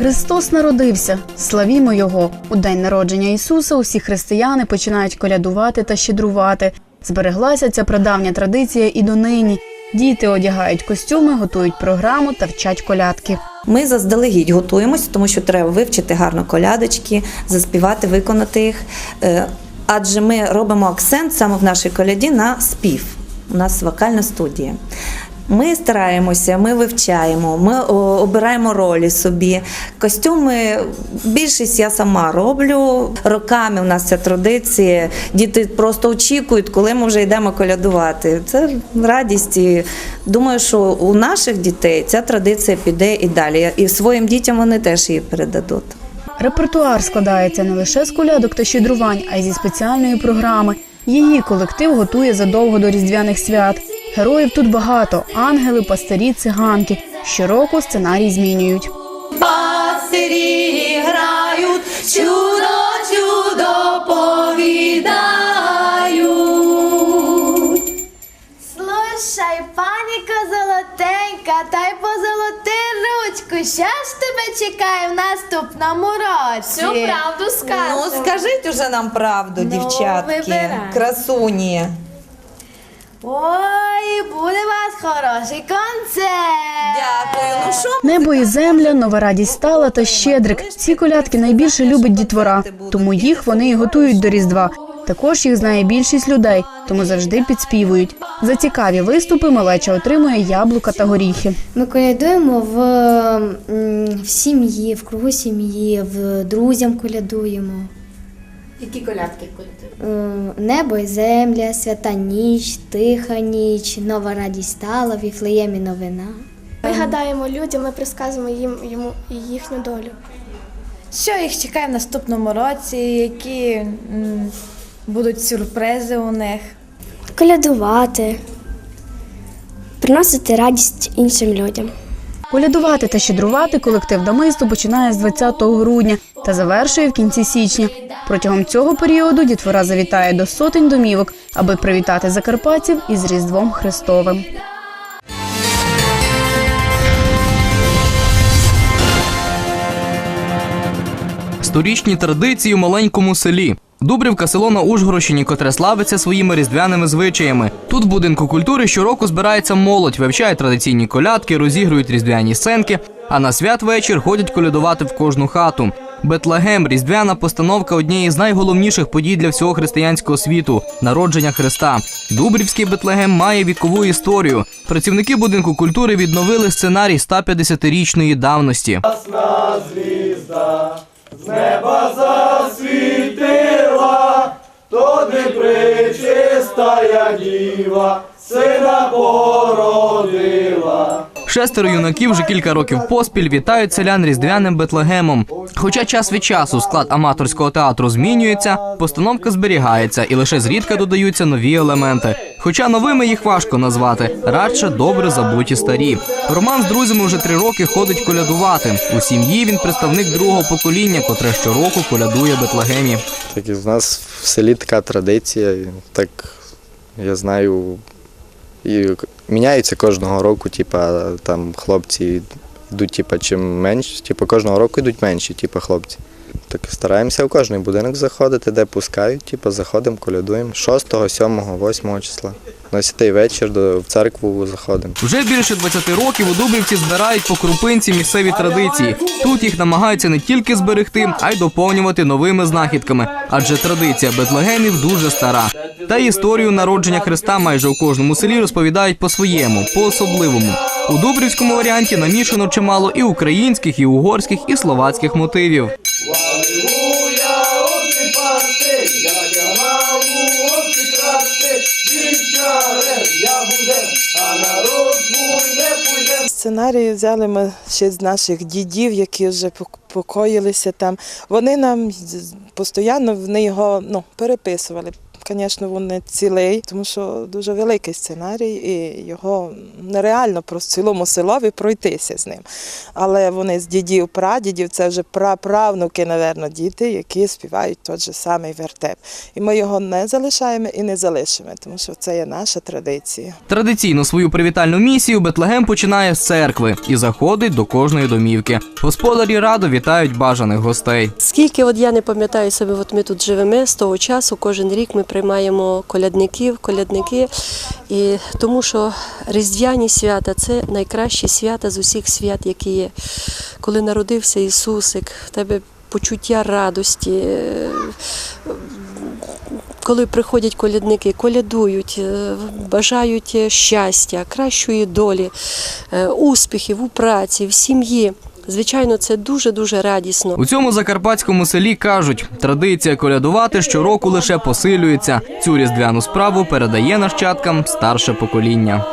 Христос народився, славімо Його! У день народження Ісуса усі християни починають колядувати та щедрувати. Збереглася ця прадавня традиція і донині. Діти одягають костюми, готують програму та вчать колядки. Ми заздалегідь готуємося, тому що треба вивчити гарно колядочки, заспівати, виконати їх. Е, Адже ми робимо акцент саме в нашій коляді на спів. У нас вокальна студія. Ми стараємося, ми вивчаємо, ми обираємо ролі собі. Костюми більшість я сама роблю. Роками у нас ця традиція. Діти просто очікують, коли ми вже йдемо колядувати. Це радість. І думаю, що у наших дітей ця традиція піде і далі. І своїм дітям вони теж її передадуть. Репертуар складається не лише з колядок та щедрувань, а й зі спеціальної програми. Її колектив готує задовго до різдвяних свят. Героїв тут багато: ангели, пастирі, циганки. Щороку сценарій змінюють. Пастирі грають, чудо, чудо повідають. Слушай, паніка золотенька, та й позолоти ручку. Що ж тебе чекає в наступному році? Всю правду скажу. Ну, скажіть уже нам правду, Ну, дівчатки, вибирай. красуні. Ой, буде у вас хороший концерт. Дякую. Ну що Небо і земля, нова радість стала та щедрик. Ці колядки найбільше любить дітвора, тому їх вони і готують до Різдва. Також їх знає більшість людей, тому завжди підспівують. За цікаві виступи малеча отримує яблука та горіхи. Ми колядуємо в, в сім'ї, в кругу сім'ї, в друзям колядуємо. Які колядки колядують? Е, Небо і земля, свята ніч, тиха ніч, нова радість стала, Віфлеємі новина. Ми гадаємо людям, ми розказуємо їм йому їхню долю. Що їх чекає в наступному році, які м, будуть сюрпризи у них. Колядувати, приносити радість іншим людям. Колядувати та щедрувати колектив Дамисту починає з 20 грудня та завершує в кінці січня. Протягом цього періоду дітвора завітає до сотень домівок, аби привітати закарпатців із Різдвом Христовим. Сторічні традиції у маленькому селі. Дубрівка село на Ужгородщині, котре славиться своїми різдвяними звичаями. Тут в будинку культури щороку збирається молодь, вивчає традиційні колядки, розігрують різдвяні сценки, а на святвечір ходять колядувати в кожну хату. Бетлегем різдвяна постановка однієї з найголовніших подій для всього християнського світу народження Христа. Дубрівський Бетлегем має вікову історію. Працівники будинку культури відновили сценарій 150-річної давності. Шестеро юнаків вже кілька років поспіль вітають селян різдвяним Бетлегемом. Хоча час від часу склад аматорського театру змінюється, постановка зберігається і лише зрідка додаються нові елементи. Хоча новими їх важко назвати, радше добре забуті старі. Роман з друзями вже три роки ходить колядувати. У сім'ї він представник другого покоління, котре щороку колядує Бетлегемі. Так і в нас в селі така традиція, так я знаю, і міняється кожного року, типа там хлопці йдуть, типа, чим менше, типа кожного року йдуть менші, типа хлопці. Так стараємося в кожний будинок заходити, де пускають, типа заходимо, колядуємо 6, 7, 8 числа. На святий вечір в церкву заходимо. Вже більше 20 років у Дубрівці збирають по крупинці місцеві традиції. Тут їх намагаються не тільки зберегти, а й доповнювати новими знахідками, адже традиція бетлегемів дуже стара. Та історію народження Христа майже у кожному селі розповідають по-своєму, по-особливому. У Дубрівському варіанті намішано чимало і українських, і угорських, і словацьких мотивів. Сценарії взяли ми ще з наших дідів, які вже пок- покоїлися там. Вони нам постійно вони його ну, переписували. Звісно, він не цілий, тому що дуже великий сценарій, і його нереально просто цілому селові пройтися з ним. Але вони з дідів, прадідів, це вже праправнуки, напевно, діти, які співають той же самий вертеп. І ми його не залишаємо і не залишимо, тому що це є наша традиція. Традиційно свою привітальну місію Бетлегем починає з церкви і заходить до кожної домівки. Господарі радо вітають бажаних гостей. Скільки от я не пам'ятаю собі, от ми тут живемо з того часу, кожен рік ми приймаємо колядників, колядники. І тому що Різдвяні свята це найкращі свята з усіх свят, які є. Коли народився Ісусик, в тебе почуття радості. е, Коли приходять колядники, колядують, е, бажають щастя, кращої долі, е, успіхів у праці, в сім'ї. Звичайно, це дуже дуже радісно. У цьому закарпатському селі кажуть, традиція колядувати щороку лише посилюється. Цю різдвяну справу передає нащадкам старше покоління.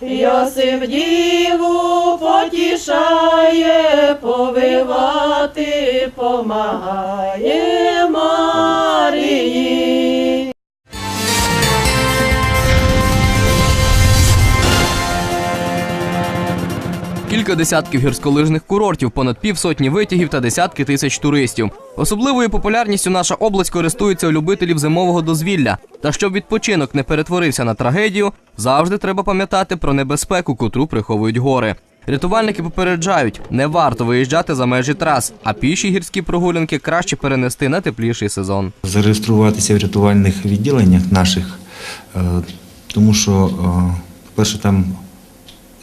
Йосип діву потішає, повивати помагає Марії. Кілька десятків гірськолижних курортів, понад півсотні витягів та десятки тисяч туристів. Особливою популярністю наша область користується у любителів зимового дозвілля. Та щоб відпочинок не перетворився на трагедію, завжди треба пам'ятати про небезпеку, котру приховують гори. Рятувальники попереджають, не варто виїжджати за межі трас, а піші гірські прогулянки краще перенести на тепліший сезон. зареєструватися в рятувальних відділеннях наших, е, тому що, е, по-перше, там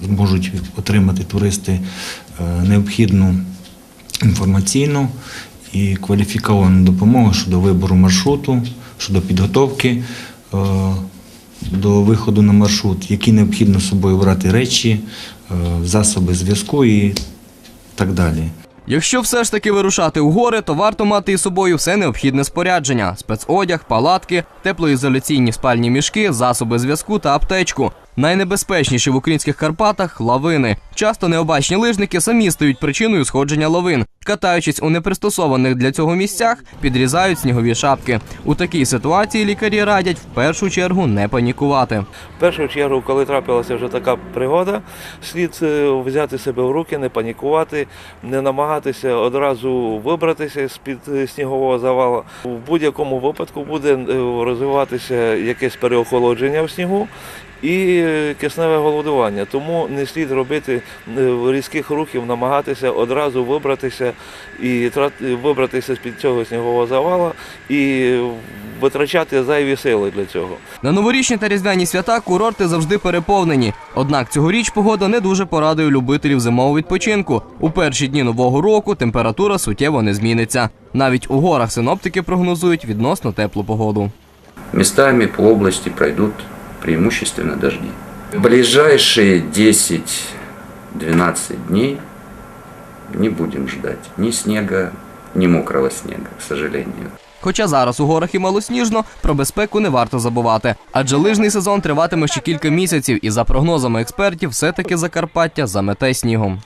зможуть отримати туристи е, необхідну інформаційну і кваліфіковану допомогу щодо вибору маршруту, щодо підготовки е, до виходу на маршрут, які необхідно з собою брати речі, е, засоби зв'язку і так далі. Якщо все ж таки вирушати у гори, то варто мати із собою все необхідне спорядження: спецодяг, палатки, теплоізоляційні спальні мішки, засоби зв'язку та аптечку. Найнебезпечніші в українських Карпатах лавини. Часто необачні лижники самі стають причиною сходження лавин. Катаючись у непристосованих для цього місцях, підрізають снігові шапки. У такій ситуації лікарі радять в першу чергу не панікувати. В першу чергу, коли трапилася вже така пригода, слід е, взяти себе в руки, не панікувати, не намагатися одразу вибратися з-під е, снігового завалу. В будь-якому випадку буде е, розвиватися якесь переохолодження в снігу. І кисневе голодування, тому не слід робити різких рухів, намагатися одразу вибратися і вибратися з під цього снігового завала і витрачати зайві сили для цього. На новорічні та різдвяні свята курорти завжди переповнені. Однак цьогоріч погода не дуже порадує любителів зимового відпочинку. У перші дні нового року температура суттєво не зміниться. Навіть у горах синоптики прогнозують відносно теплу погоду. Местами по области пройдут преимущественно дожди. В ближайшие 10-12 дней не будем ждать ни снега, ни мокрого снега, к сожалению. Хоча зараз у горах і малосніжно, про безпеку не варто забувати. Адже лижний сезон триватиме ще кілька місяців, і за прогнозами експертів, все-таки Закарпаття замете снігом.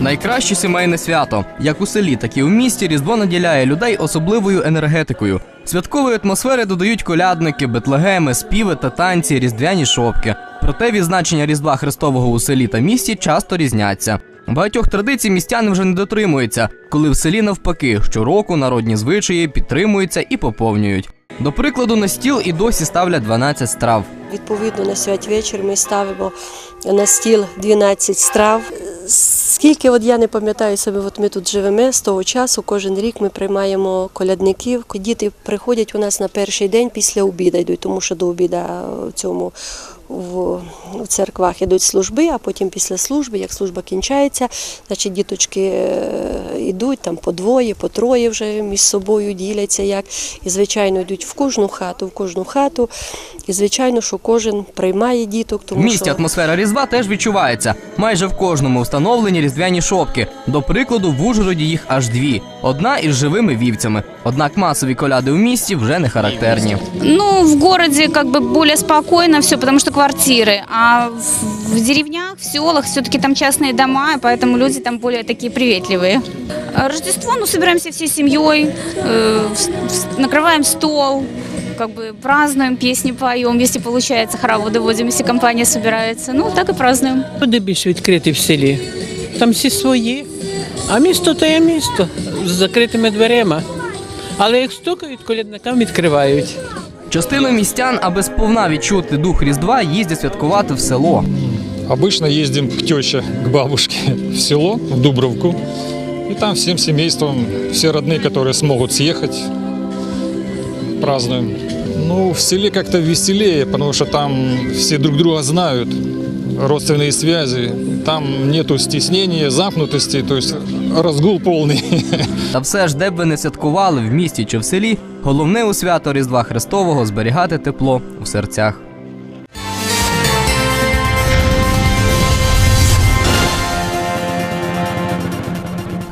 Найкраще сімейне свято. Як у селі, так і у місті Різдво наділяє людей особливою енергетикою. Святкової атмосфери додають колядники, бетлегеми, співи та танці, різдвяні шопки. Проте відзначення Різдва Христового у селі та місті часто різняться. Багатьох традицій містяни вже не дотримуються, коли в селі навпаки щороку народні звичаї підтримуються і поповнюють. До прикладу, на стіл і досі ставлять 12 страв. Відповідно, на святвечір ми ставимо на стіл 12 страв. Скільки от я не пам'ятаю себе, от ми тут живемо з того часу, кожен рік ми приймаємо колядників. Діти приходять у нас на перший день після обіду, йдуть, тому що до обіда в цьому в, в церквах ідуть служби, а потім після служби, як служба кінчається, значить діточки е, йдуть там по двоє, по троє вже між собою діляться як. І, звичайно, йдуть в кожну хату, в кожну хату. І, звичайно, що кожен приймає діток, В тому місті що атмосфера Різдва теж відчувається. Майже в кожному встановлені різдвяні шопки. До прикладу, в Ужгороді їх аж дві. Одна із живими вівцями. Однак масові коляди у місті вже не характерні. Ну, в городе как бы более спокойно все, потому что квартиры, а в, в деревнях, в селах все-таки там частные дома, и поэтому люди там более такие приветливые. А Рождество, ну, собираемся всей семьей, э, в- в- накрываем стол, как бы празднуем, песни поем, если получается, хороводы водим, если компания собирается. Ну, так и празднуем. Люди більш відкриті в селі. Там всі свої. А місто то є місто з закритими дверима. Але як стукають, колядникам відкривають. Частина містян, аби сповна відчути дух Різдва, їздять святкувати в село. Обычно ездим к теще, к бабушке в село, в Дубровку. И там всем семейством, все родные, которые смогут съехать, празднуем. Ну, в селе как-то веселее, потому что там все друг друга знают, родственные связи. Там нету стеснения, замкнутости, то есть разгул полный. Та все ж, де б ви не святкували в місті чи в селі, головне у свято Різдва Христового зберігати тепло у серцях.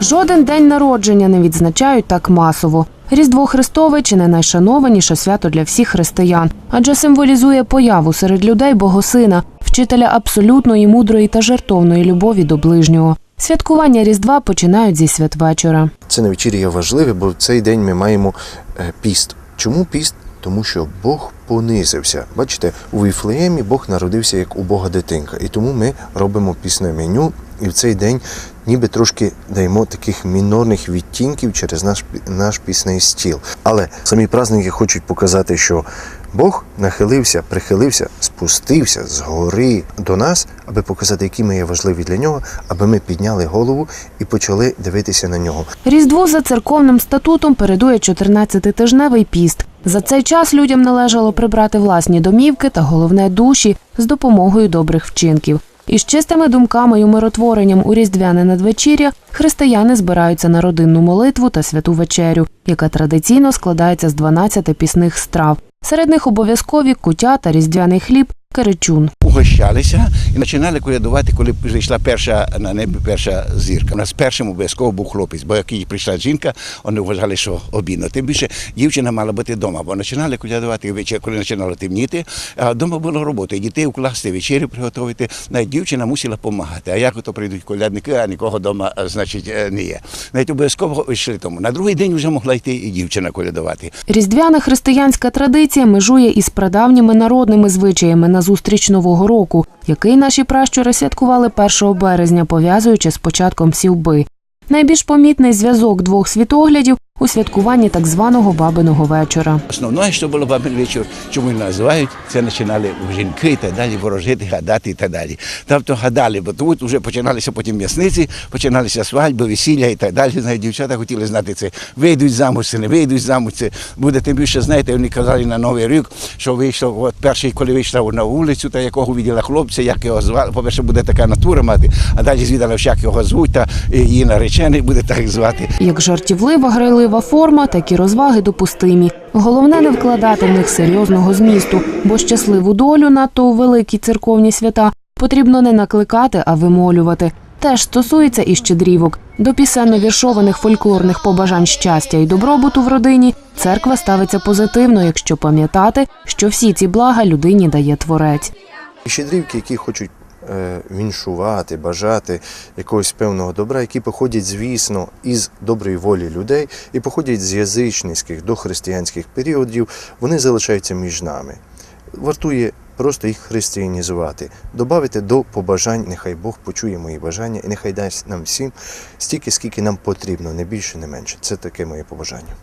Жоден день народження не відзначають так масово. Різдво Христове чи не найшанованіше свято для всіх християн, адже символізує появу серед людей Богосина, вчителя абсолютної мудрої та жертовної любові до ближнього. Святкування Різдва починають зі святвечора. Це навечір'я важливе, бо в цей день ми маємо е, піст. Чому піст? Тому що Бог понизився. Бачите, у Віфлеємі Бог народився як у Бога дитинка. І тому ми робимо пісне меню, і в цей день ніби трошки даємо таких мінорних відтінків через наш, наш пісний стіл. Але самі праздники хочуть показати, що Бог нахилився, прихилився, спустився з гори до нас, аби показати, які ми є важливі для нього, аби ми підняли голову і почали дивитися на нього. Різдво за церковним статутом передує 14-тижневий піст. За цей час людям належало прибрати власні домівки та головне душі з допомогою добрих вчинків. Із чистими думками й умиротворенням у різдвяне надвечір'я християни збираються на родинну молитву та святу вечерю, яка традиційно складається з 12 пісних страв. Серед них обов'язкові кутя та різдвяний хліб, керечун. угощалися і починали колядувати, коли зайшла перша на небі перша зірка. У нас першим обов'язково був хлопець, бо як прийшла жінка, вони вважали, що обідно. Тим більше дівчина мала бути вдома, бо починали колядувати ввечері, коли починало темніти, а вдома була робота. І дітей укласти, вечерю приготувати. Навіть дівчина мусила допомагати. А як ото прийдуть колядники, а нікого вдома, значить, е, не є. Навіть обов'язково йшли тому. На другий день вже могла йти і дівчина колядувати. Різдвяна християнська традиція межує із прадавніми народними звичаями на зустріч Нового року, який наші пращури святкували 1 березня, пов'язуючи з початком сівби. Найбільш помітний зв'язок двох світоглядів у святкуванні так званого бабиного вечора. Основне, що було бабин вечір, чому називають, це починали жінки і так далі ворожити, гадати і так далі. Тобто гадали, бо тут вже починалися потім м'ясниці, починалися свадьби, весілля і так далі. Знаєте, дівчата хотіли знати це. Вийдуть замуж, це не вийдуть замуж. Це буде тим більше, знаєте, вони казали на Новий рік, що вийшло, от перший, коли вийшла на вулицю, та якого виділа хлопця, як його звали. По-перше, буде така натура мати, а далі звідали, як його звуть, та її наречений буде так звати. Як жартівлива, грайлива форма, так і розваги допустимі. Головне не вкладати в них серйозного змісту, бо щасливу долю надто у великі церковні свята потрібно не накликати, а вимолювати. Теж стосується і щедрівок. До пісенно-віршованих фольклорних побажань щастя і добробуту в родині церква ставиться позитивно, якщо пам'ятати, що всі ці блага людині дає творець. Щедрівки, які хочуть віншувати, бажати якогось певного добра, які походять, звісно, із доброї волі людей і походять з язичницьких до християнських періодів, вони залишаються між нами. Вартує просто їх християнізувати, додати до побажань, нехай Бог почує мої бажання і нехай дасть нам всім стільки, скільки нам потрібно, не більше, не менше. Це таке моє побажання.